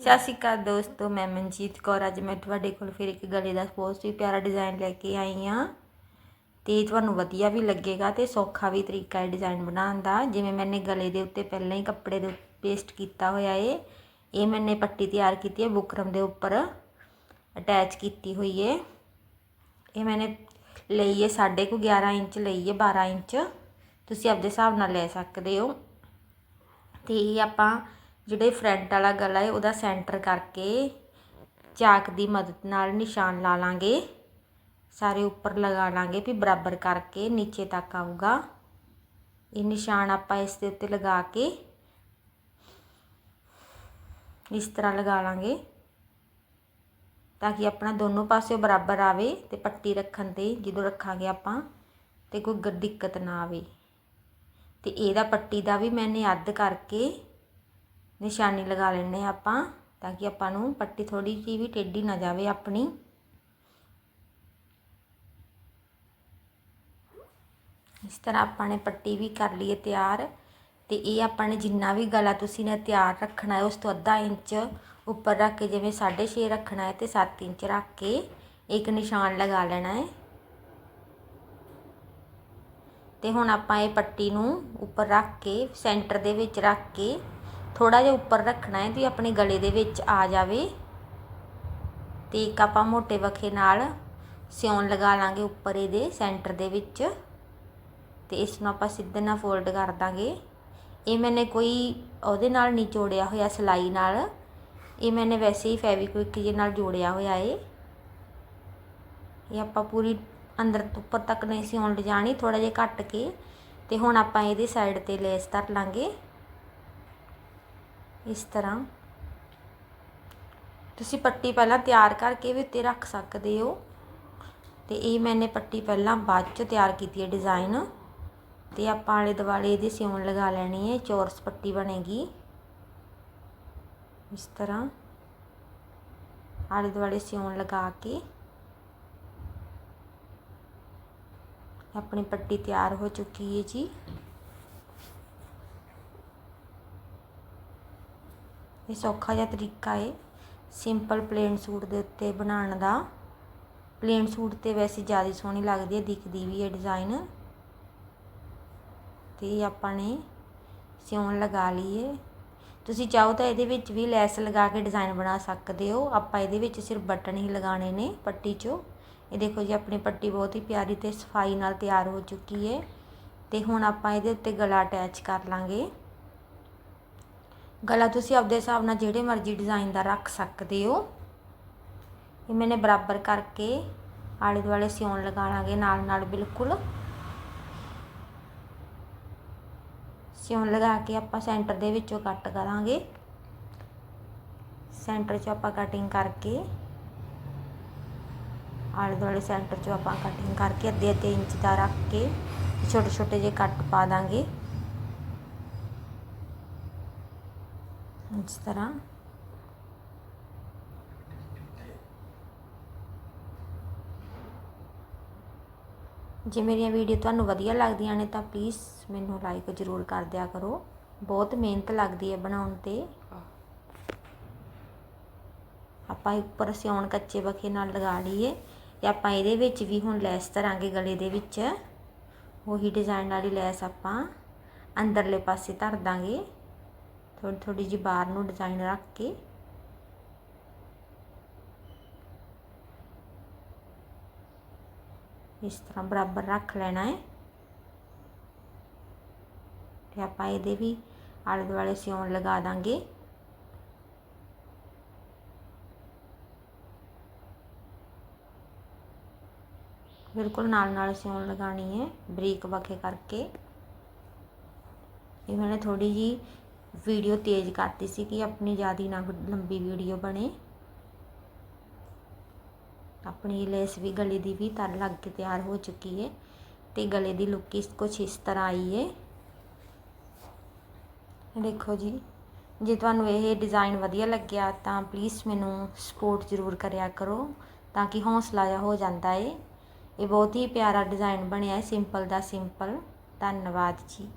ਸਤਿ ਸ਼੍ਰੀ ਅਕਾਲ ਦੋਸਤੋ, ਮੈਂ ਮਨਜੀਤ ਕੌਰ। ਅੱਜ ਮੈਂ ਤੁਹਾਡੇ ਕੋਲ ਫਿਰ ਇੱਕ ਗਲੇ ਦਾ ਬਹੁਤ ਹੀ ਪਿਆਰਾ ਡਿਜ਼ਾਈਨ ਲੈ ਕੇ ਆਈ ਆ ਤੇ ਤੁਹਾਨੂੰ ਵਧੀਆ ਵੀ ਲੱਗੇਗਾ ਤੇ ਸੌਖਾ ਵੀ ਤਰੀਕਾ ਹੈ ਡਿਜ਼ਾਈਨ ਬਣਾਉਣ ਦਾ। ਜਿਵੇਂ ਮੈਨੇ ਗਲੇ ਦੇ ਉੱਤੇ ਪਹਿਲਾਂ ਹੀ ਕੱਪੜੇ ਦੇ ਪੇਸਟ ਕੀਤਾ ਹੋਇਆ ਏ। ਇਹ ਮੈਨੇ ਪੱਟੀ ਤਿਆਰ ਕੀਤੀ ਹੈ, ਬੁਕਰਮ ਦੇ ਉੱਪਰ ਅਟੈਚ ਕੀਤੀ ਹੋਈ ਏ। ਇਹ ਮੈਨੇ ਲਈ ਏ 11.5 ਇੰਚ ਲਈ ਏ 12 ਇੰਚ। ਤੁਸੀਂ ਆਪਦੇ ਹਿਸਾਬ ਨਾਲ ਲੈ ਸਕਦੇ ਹੋ। ਤੇ ਇਹ ਆਪਾਂ ਜਿਹੜੇ ਫਰੰਟ ਵਾਲਾ ਗਲਾ ਹੈ, ਉਹਦਾ ਸੈਂਟਰ ਕਰਕੇ ਚਾਕ ਦੀ ਮਦਦ ਨਾਲ ਨਿਸ਼ਾਨ ਲਾ ਲਾਂਗੇ। ਸਾਰੇ ਉੱਪਰ ਲਗਾ ਲਾਂਗੇ ਵੀ ਬਰਾਬਰ ਕਰਕੇ ਨੀਚੇ ਤੱਕ ਆਊਗਾ। ਇਹ ਨਿਸ਼ਾਨ ਆਪਾਂ ਇਸ ਦੇ ਉੱਤੇ ਲਗਾ ਕੇ ਇਸ ਤਰ੍ਹਾਂ ਲਗਾ ਲਾਂਗੇ ਤਾਂ ਕਿ ਆਪਣਾ ਦੋਨੋਂ ਪਾਸੇ ਬਰਾਬਰ ਆਵੇ ਤੇ ਪੱਟੀ ਰੱਖਣ ਤੇ ਜਦੋਂ ਰੱਖਾਂਗੇ ਆਪਾਂ ਤੇ ਕੋਈ ਦਿੱਕਤ ਨਾ ਆਵੇ। ਤੇ ਇਹਦਾ ਪੱਟੀ ਦਾ ਵੀ ਮੈਨੇ ਅੱਧ ਕਰਕੇ ਨਿਸ਼ਾਨੀ ਲਗਾ ਲੈਂਦੇ ਹਾਂ ਆਪਾਂ, ਤਾਂ ਕਿ ਆਪਾਂ ਨੂੰ ਪੱਟੀ ਥੋੜੀ ਜਿਹੀ ਵੀ ਟੇਢੀ ਨਾ ਜਾਵੇ ਆਪਣੀ। ਇਸ ਤਰ੍ਹਾਂ ਆਪਾਂ ਨੇ ਪੱਟੀ ਵੀ ਕਰ ਲਈ ਹੈ ਤਿਆਰ, ਤੇ ਇਹ ਆਪਾਂ ਨੇ ਜਿੰਨਾ ਵੀ ਗਲਾ ਤੁਸੀਂ ਨੇ ਤਿਆਰ ਰੱਖਣਾ ਹੈ, ਉਸ ਤੋਂ ਅੱਧਾ ਇੰਚ ਉੱਪਰ ਰੱਖ ਕੇ, ਜਿਵੇਂ 6.5 ਰੱਖਣਾ ਹੈ ਤੇ 7 ਇੰਚ ਰੱਖ ਕੇ ਇੱਕ ਨਿਸ਼ਾਨ ਲਗਾ ਲੈਣਾ ਹੈ। ਤੇ ਹੁਣ ਆਪਾਂ ਇਹ ਪੱਟੀ ਨੂੰ ਉੱਪਰ ਰੱਖ ਕੇ, ਸੈਂਟਰ ਦੇ ਵਿੱਚ ਰੱਖ ਕੇ ਥੋੜਾ ਜਿਹਾ ਉੱਪਰ ਰੱਖਣਾ ਹੈ ਤੇ ਆਪਣੇ ਗਲੇ ਦੇ ਵਿੱਚ ਆ ਜਾਵੇ। ਤੇ ਇੱਕ ਆਪਾਂ ਮੋਟੇ ਵਖੇ ਨਾਲ ਸਿਉਣ ਲਗਾ ਲਾਂਗੇ ਉੱਪਰ ਇਹਦੇ, ਸੈਂਟਰ ਦੇ ਵਿੱਚ। ਤੇ ਇਸ ਨੂੰ ਆਪਾਂ ਸਿੱਧੇ ਨਾਲ ਫੋਲਡ ਕਰ ਦਾਂਗੇ। ਇਹ ਮੈਨੇ ਕੋਈ ਉਹਦੇ ਨਾਲ ਨਹੀਂ ਜੋੜਿਆ ਹੋਇਆ, ਸਲਾਈ ਨਾਲ। ਇਹ ਮੈਨੇ ਵੈਸੇ ਹੀ ਫੈਵੀਕਵਿਕ ਦੇ ਨਾਲ ਜੋੜਿਆ ਹੋਇਆ ਏ। ਇਹ ਆਪਾਂ ਪੂਰੀ ਅੰਦਰ ਉੱਪਰ ਤੱਕ ਨਹੀਂ ਸਿਉਣ ਲਿਜਾਣੀ ਥੋੜਾ ਜਿਹਾ ਘੱਟ ਕੇ। ਤੇ ਹੁਣ ਆਪਾਂ ਇਹਦੀ ਸਾਈਡ ਤੇ ਲੇਸ ਧਰ ਲਾਂਗੇ। ਇਸ ਤਰ੍ਹਾਂ। ਤੁਸੀਂ ਪੱਟੀ ਪਹਿਲਾਂ ਤਿਆਰ ਕਰਕੇ ਵੀ ਉੱਤੇ ਰੱਖ ਸਕਦੇ ਹੋ। ਤੇ ਇਹ ਮੈਨੇ ਪੱਟੀ ਪਹਿਲਾਂ ਬਾਅਦ ਚ ਤਿਆਰ ਕੀਤੀ ਹੈ ਡਿਜ਼ਾਈਨ ਤੇ ਆਪਾਂ ਆਲੇ ਦੁਆਲੇ ਇਹਦੇ ਸਿਉਣ ਲਗਾ ਲੈਣੀ ਹੈ ਚੌਰਸ ਪੱਟੀ ਬਣੇਗੀ। ਇਸ ਤਰ੍ਹਾਂ। ਆਲੇ ਦੁਆਲੇ ਸਿਉਣ ਲਗਾ ਕੇ ਆਪਣੀ ਪੱਟੀ ਤਿਆਰ ਹੋ ਚੁੱਕੀ ਹੈ ਜੀ। ਇਹ ਸੌਖਾ ਜਿਹਾ ਤਰੀਕਾ ਹੈ ਸਿੰਪਲ ਪਲੇਨ ਸੂਟ ਦੇ ਉੱਤੇ ਬਣਾਉਣ ਦਾ। ਪਲੇਨ ਸੂਟ ਤੇ ਵੈਸੇ ਜ਼ਿਆਦਾ ਸੋਹਣੀ ਲੱਗਦੀ ਹੈ ਦਿਖਦੀ ਵੀ ਹੈ ਡਿਜ਼ਾਈਨ ਤੇ ਆਪਾਂ ਨੇ ਸਿਉਣ ਲਗਾ ਲਈਏ ਤੁਸੀਂ ਚਾਹੋ ਤਾਂ ਇਹਦੇ ਵਿੱਚ ਵੀ ਲੈਸ ਲਗਾ ਕੇ ਡਿਜ਼ਾਈਨ ਬਣਾ ਸਕਦੇ ਹੋ। ਆਪਾਂ ਇਹਦੇ ਵਿੱਚ ਸਿਰਫ ਬਟਨ ਹੀ ਲਗਾਣੇ ਨੇ ਪੱਟੀ 'ਚੋਂ। ਇਹ ਦੇਖੋ ਜੀ, ਆਪਣੀ ਪੱਟੀ ਬਹੁਤ ਹੀ ਪਿਆਰੀ ਤੇ ਸਫ਼ਾਈ ਨਾਲ ਤਿਆਰ ਹੋ ਚੁੱਕੀ ਹੈ ਤੇ ਹੁਣ ਆਪਾਂ ਇਹਦੇ ਉੱਤੇ ਗਲਾ ਅਟੈਚ ਕਰ ਲਾਂਗੇ। ਗਲਾ ਤੁਸੀਂ ਆਪਦੇ ਹਿਸਾਬ ਨਾਲ ਜਿਹੜੇ ਮਰਜ਼ੀ ਡਿਜ਼ਾਈਨ ਦਾ ਰੱਖ ਸਕਦੇ ਹੋ। ਇਹ ਮੈਨੇ ਬਰਾਬਰ ਕਰਕੇ ਆਲੇ ਦੁਆਲੇ ਸਿਉਣ ਲਗਾ ਲਾਂਗੇ ਨਾਲ ਨਾਲ ਬਿਲਕੁਲ। ਸਿਉਣ ਲਗਾ ਕੇ ਆਪਾਂ ਸੈਂਟਰ ਦੇ ਵਿੱਚੋਂ ਕੱਟ ਕਰਾਂਗੇ। ਸੈਂਟਰ 'ਚੋਂ ਆਪਾਂ ਕਟਿੰਗ ਕਰਕੇ ਆਲੇ ਦੁਆਲੇ ਸੈਂਟਰ 'ਚੋਂ ਆਪਾਂ ਕਟਿੰਗ ਕਰਕੇ ਅੱਧੇ ਅੱਧੇ ਇੰਚ ਦਾ ਰੱਖ ਕੇ ਛੋਟੇ ਛੋਟੇ ਜਿਹੇ ਕੱਟ ਪਾ ਦਾਂਗੇ। ਇਸ ਤਰ੍ਹਾਂ ਜੇ ਮੇਰੀਆਂ ਵੀਡੀਓ ਤੁਹਾਨੂੰ ਵਧੀਆ ਲੱਗਦੀਆਂ ਨੇ ਤਾਂ ਪਲੀਜ਼ ਮੈਨੂੰ ਲਾਈਕ ਜ਼ਰੂਰ ਕਰ ਦਿਆ ਕਰੋ। ਬਹੁਤ ਮਿਹਨਤ ਲੱਗਦੀ ਹੈ ਬਣਾਉਣ ਤੇ। ਆਪਾਂ ਉੱਪਰ ਸਿਉਣ ਕੱਚੇ ਬਖੇ ਨਾਲ ਲਗਾ ਲਈਏ ਤੇ ਆਪਾਂ ਇਹਦੇ ਵਿੱਚ ਵੀ ਹੁਣ ਲੈਸ ਧਰਾਂਗੇ ਗਲੇ ਦੇ ਵਿੱਚ। ਉਹੀ ਡਿਜ਼ਾਈਨ ਵਾਲੀ ਲੈਸ ਆਪਾਂ ਅੰਦਰਲੇ ਪਾਸੇ ਧਰ ਦਾਂਗੇ। ਥੋੜੀ ਥੋੜੀ ਜਿਹੀ ਬਾਹਰ ਨੂੰ ਡਿਜ਼ਾਈਨ ਰੱਖ ਕੇ। ਇਸ ਤਰ੍ਹਾਂ ਬਰਾਬਰ ਰੱਖ ਲੈਣਾ ਹੈ। ਤੇ ਆਪਾਂ ਇਹਦੇ ਵੀ ਆਲੇ ਦੁਆਲੇ ਸਿਉਣ ਲਗਾ ਦਾਂਗੇ। ਬਿਲਕੁਲ ਨਾਲ ਨਾਲ ਸਿਉਣ ਲਗਾਣੀ ਹੈ ਬਰੀਕ ਵਖੇ ਕਰਕੇ। ਇਹ ਮੈंने ਥੋੜੀ ਜੀ ਵੀਡੀਓ ਤੇਜ਼ ਕਰਤੀ ਸੀ ਕਿ ਆਪਣੀ ਜ਼ਿਆਦਾ ਨਾ ਲੰਬੀ ਵੀਡੀਓ ਬਣੇ। ਆਪਣੀ ਲੈਸ ਵੀ ਗਲੇ ਦੀ ਵੀ ਤਰ ਲੱਗ ਕੇ ਤਿਆਰ ਹੋ ਚੁੱਕੀ ਹੈ ਤੇ ਗਲੇ ਦੀ ਲੁੱਕ ਇਸ ਕੁਛ ਇਸ ਤਰ੍ਹਾਂ ਆਈ ਹੈ ਦੇਖੋ ਜੀ, ਜੇ ਤੁਹਾਨੂੰ ਇਹ ਡਿਜ਼ਾਈਨ ਵਧੀਆ ਲੱਗਿਆ ਤਾਂ ਪਲੀਜ਼ ਮੈਨੂੰ ਸਪੋਰਟ ਜ਼ਰੂਰ ਕਰਿਆ ਕਰੋ ਤਾਂ ਕਿ ਹੌਸਲਾ ਜਿਹਾ ਹੋ ਜਾਂਦਾ ਏ। ਇਹ ਬਹੁਤ ਹੀ ਪਿਆਰਾ ਡਿਜ਼ਾਈਨ ਬਣਿਆ ਹੈ ਸਿੰਪਲ ਦਾ ਸਿੰਪਲ ਧੰਨਵਾਦ ਜੀ।